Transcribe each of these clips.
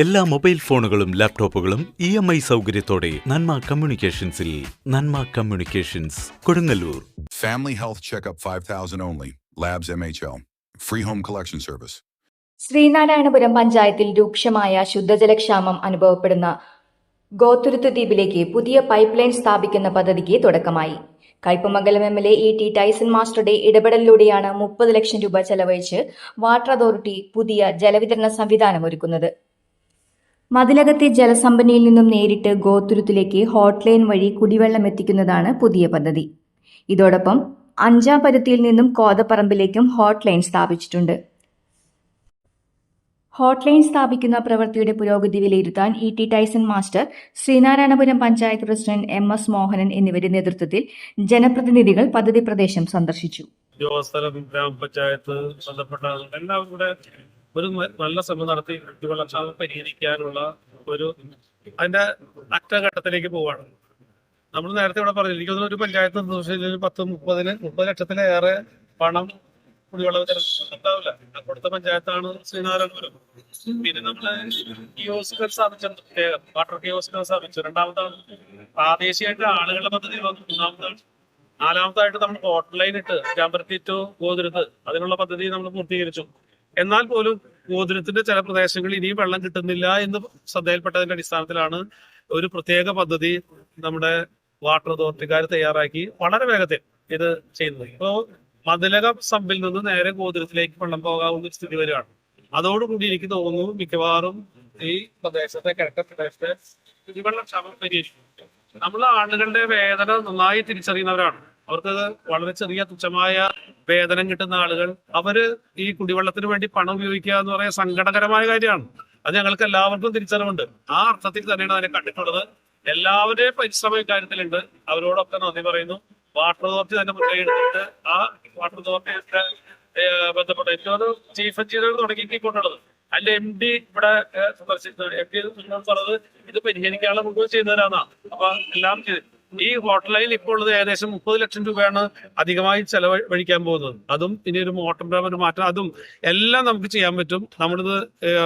എല്ലാ മൊബൈൽ ഫോണുകളും ലാപ്ടോപ്പുകളും ഇ എം ഐ സൗകര്യത്തോടെ Nanma കമ്മ്യൂണിക്കേഷൻസിൽ Nanma communications Kodungallur. Family health checkup 5000 labs Labs MHL. Free home collection service Sreenarayanapuram പഞ്ചായത്തിൽ രൂക്ഷമായ ശുദ്ധജലക്ഷാമം അനുഭവപ്പെടുന്ന ഗോത്തുരുത്ത് ദ്വീപിലേക്ക് പുതിയ പൈപ്പ് ലൈൻ സ്ഥാപിക്കുന്ന പദ്ധതിക്ക് തുടക്കമായി. Kaipamangalam M L A E T Tyson മാസ്റ്ററുടെ ഇടപെടലിലൂടെയാണ് മുപ്പത് ലക്ഷം രൂപ ചെലവഴിച്ച് വാട്ടർ അതോറിറ്റി പുതിയ ജലവിതരണ സംവിധാനം ഒരുക്കുന്നത്. മതിലകത്തെ ജലസമ്പന്നിയിൽ നിന്നും നേരിട്ട് ഗോത്തുരുത്തിലേക്ക് ഹോട്ട്ലൈൻ വഴി കുടിവെള്ളം എത്തിക്കുന്നതാണ് പുതിയ പദ്ധതി. ഇതോടൊപ്പം അഞ്ചാം പരുത്തിയിൽ നിന്നും കോതപ്പറമ്പിലേക്കും ഹോട്ട്ലൈൻ സ്ഥാപിച്ചിട്ടുണ്ട്. ഹോട്ട്ലൈൻ സ്ഥാപിക്കുന്ന പ്രവൃത്തിയുടെ പുരോഗതി വിലയിരുത്താൻ E T Tyson master Sreenarayanapuram panchayat president M S Mohanan എന്നിവരുടെ നേതൃത്വത്തിൽ ജനപ്രതിനിധികൾ പദ്ധതി പ്രദേശം സന്ദർശിച്ചു. ഉദ്യോഗസ്ഥരും ഗ്രാമപഞ്ചായത്ത് ബന്ധപ്പെട്ട എല്ലാവരും കൂടെ ഒരു നല്ല ശ്രമം നടത്തി കുടിവെള്ളക്ഷാമം പരിഹരിക്കാനുള്ള ഒരു അതിന്റെ അറ്റഘട്ടത്തിലേക്ക് പോവാണ്. നമ്മൾ നേരത്തെ ഇവിടെ പറഞ്ഞു എനിക്ക് ഒരു പഞ്ചായത്ത് നിർദ്ദേശിച്ചതിൽ പത്ത് മുപ്പതിന് മുപ്പത് ലക്ഷത്തിലേറെ പണം കുടിവെള്ളം ഉണ്ടാവില്ല. കൊടുത്ത പഞ്ചായത്താണ് ശ്രീനാരായണപുരം. പിന്നെ നമ്മൾ കിയോസ്കൾ സ്ഥാപിച്ചിട്ടുണ്ട് വാട്ടർ കിയോസ്കൾ സ്ഥാപിച്ചു. രണ്ടാമതാണ് പ്രാദേശികമായിട്ട് ആളുകളുടെ പദ്ധതി വന്നു. മൂന്നാമതാണ് നാലാമതായിട്ട് നമ്മൾ ഹോട്ട്ലൈൻ ഇട്ട് ജാമ്പരത്തി ടു ഗോതിരുത്ത് അതിനുള്ള പദ്ധതി നമ്മൾ പൂർത്തീകരിച്ചു. എന്നാൽ പോലും ഗോതിരത്തിന്റെ ചില പ്രദേശങ്ങളിൽ ഇനിയും വെള്ളം കിട്ടുന്നില്ല എന്ന് ശ്രദ്ധയിൽപ്പെട്ടതിന്റെ അടിസ്ഥാനത്തിലാണ് ഒരു പ്രത്യേക പദ്ധതി നമ്മുടെ വാട്ടർ അതോറിറ്റിക്കാർ തയ്യാറാക്കി വളരെ വേഗത്തിൽ ഇത് ചെയ്യുന്നത്. ഇപ്പോ മതിലക സമ്പിൽ നിന്ന് നേരെ ഗോതിരത്തിലേക്ക് വെള്ളം പോകാവുന്ന സ്ഥിതി വരികയാണ്. അതോടുകൂടി എനിക്ക് തോന്നുന്നു മിക്കവാറും ഈ പ്രദേശത്തെ കിഴക്കൻ പ്രദേശത്തെ കുടിവെള്ളക്ഷാമം പരിഹരിക്കും. നമ്മൾ ആളുകളുടെ വേദന നന്നായി തിരിച്ചറിയുന്നവരാണ്. അവർക്ക് വളരെ ചെറിയ തുച്ഛമായ വേതനം കിട്ടുന്ന ആളുകൾ അവർ ഈ കുടിവെള്ളത്തിന് വേണ്ടി പണം ഉപയോഗിക്കുക എന്ന് പറയുന്ന സങ്കടകരമായ കാര്യമാണ്. അത് ഞങ്ങൾക്ക് എല്ലാവർക്കും തിരിച്ചറിവുണ്ട്. ആ അർത്ഥത്തിൽ തന്നെയാണ് അതിനെ കണ്ടിട്ടുള്ളത്. എല്ലാവരുടെയും പരിശ്രമം ഇക്കാര്യത്തിലുണ്ട്. അവരോടൊക്കെ നന്ദി പറയുന്നു. വാട്ടർ അതോറിറ്റി തന്നെ മുൻകൈ എടുത്തിട്ട് ആ വാട്ടർ അതോറിറ്റിയുടെ ബന്ധപ്പെട്ട ഏറ്റവും ചീഫ് എഞ്ചിനീയർ തുടങ്ങിക്കൊണ്ടുള്ളത്. അല്ല എം ഡി ഇവിടെ സന്ദർശിച്ചത് എം ഡി പറഞ്ഞത് ഇത് പരിഹരിക്കാനുള്ള മുഴുവൻ ചെയ്യുന്നവരാന്നാ അപ്പൊ എല്ലാം ചെയ്ത്. ഈ ഹോട്ടലിൽ ഇപ്പോൾ ഉള്ളത് ഏകദേശം മുപ്പത് ലക്ഷം രൂപയാണ് അധികമായി ചെലവഴിക്കാൻ പോകുന്നത്. അതും ഇനി ഒരു ഡ്രൈവർ മാറ്റം. അതും എല്ലാം നമുക്ക് ചെയ്യാൻ പറ്റും. നമ്മളിത്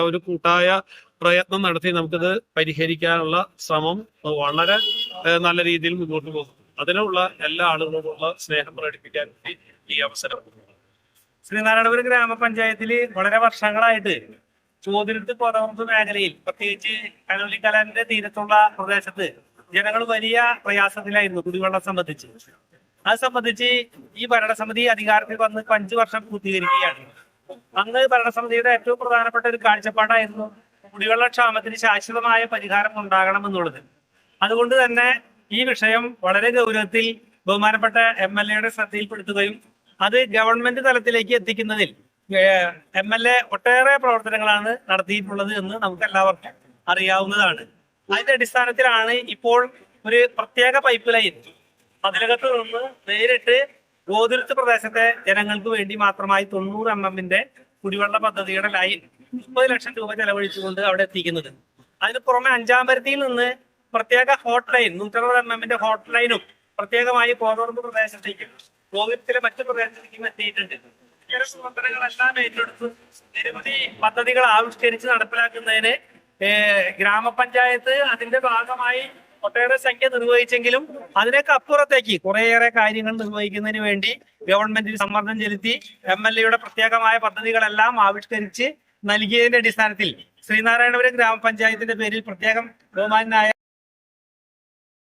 ഒരു കൂട്ടായ പ്രയത്നം നടത്തി നമുക്കിത് പരിഹരിക്കാനുള്ള ശ്രമം വളരെ നല്ല രീതിയിൽ മുന്നോട്ട് പോകും അതിനുള്ള എല്ലാ ആളുകളോടുള്ള സ്നേഹം പ്രകടിപ്പിക്കാൻ ഈ അവസരം. ശ്രീനാരായണപുരം ഗ്രാമപഞ്ചായത്തിൽ വളരെ വർഷങ്ങളായിട്ട് ചോദ്യത്തിൽ പുറമ്പ് മേഖലയിൽ പ്രത്യേകിച്ച് കനോലി കലാലിന്റെ തീരത്തുള്ള പ്രദേശത്ത് ജനങ്ങൾ വലിയ പ്രയാസത്തിലായിരുന്നു കുടിവെള്ളം സംബന്ധിച്ച്. അത് സംബന്ധിച്ച് ഈ ഭരണസമിതി അധികാരത്തിൽ വന്ന് അഞ്ചു വർഷം പൂർത്തീകരിക്കുകയാണ്. അന്ന് ഭരണസമിതിയുടെ ഏറ്റവും പ്രധാനപ്പെട്ട ഒരു കാഴ്ചപ്പാടായിരുന്നു കുടിവെള്ളക്ഷാമത്തിന് ശാശ്വതമായ പരിഹാരം ഉണ്ടാകണം എന്നുള്ളത് അതുകൊണ്ട് തന്നെ ഈ വിഷയം വളരെ ഗൗരവത്തിൽ ബഹുമാനപ്പെട്ട എം എൽ എയുടെ ശ്രദ്ധയിൽപ്പെടുത്തുകയും അത് ഗവൺമെന്റ് തലത്തിലേക്ക് എത്തിക്കുന്നതിൽ എം എൽ എ ഒട്ടേറെ പ്രവർത്തനങ്ങളാണ് നടത്തിയിട്ടുള്ളത് എന്ന് നമുക്ക് എല്ലാവർക്കും അറിയാവുന്നതാണ്. അതിന്റെ അടിസ്ഥാനത്തിലാണ് ഇപ്പോൾ ഒരു പ്രത്യേക പൈപ്പ് ലൈൻ അതിലകത്ത് നിന്ന് നേരിട്ട് ഗോതിരത്ത് പ്രദേശത്തെ ജനങ്ങൾക്ക് വേണ്ടി മാത്രമായി തൊണ്ണൂറ് എം എമ്മിന്റെ കുടിവെള്ള പദ്ധതിയുടെ ലൈൻ മുപ്പത് ലക്ഷം രൂപ ചെലവഴിച്ചുകൊണ്ട് അവിടെ എത്തിക്കുന്നത്. അതിന് പുറമെ അഞ്ചാം പരുത്തിയിൽ നിന്ന് പ്രത്യേക ഹോട്ട് ലൈൻ നൂറ്ററുപത് എം എമ്മിന്റെ ഹോട്ട് ലൈനും പ്രത്യേകമായി കോതോർപ്പ് പ്രദേശത്തേക്കും ഗോകുലത്തിലെ മറ്റു പ്രദേശത്തേക്കും എത്തിയിട്ടുണ്ട്. ഇത്തരം പ്രവർത്തനങ്ങളെല്ലാം ഏറ്റെടുത്ത് നിരവധി പദ്ധതികൾ ആവിഷ്കരിച്ച് നടപ്പിലാക്കുന്നതിന് ഗ്രാമപഞ്ചായത്ത് അതിന്റെ ഭാഗമായി ഒട്ടേറെ സംഖ്യ നിർവഹിച്ചെങ്കിലും അതിനൊക്കെ അപ്പുറത്തേക്ക് കുറേയേറെ കാര്യങ്ങൾ നിർവഹിക്കുന്നതിന് വേണ്ടി ഗവൺമെന്റിന് സമ്മർദ്ദം ചെലുത്തി എം എൽ എയുടെ പ്രത്യേകമായ പദ്ധതികളെല്ലാം ആവിഷ്കരിച്ച് നൽകിയതിന്റെ അടിസ്ഥാനത്തിൽ ശ്രീനാരായണപുരം ഗ്രാമപഞ്ചായത്തിന്റെ പേരിൽ പ്രത്യേകം ബഹുമാനായ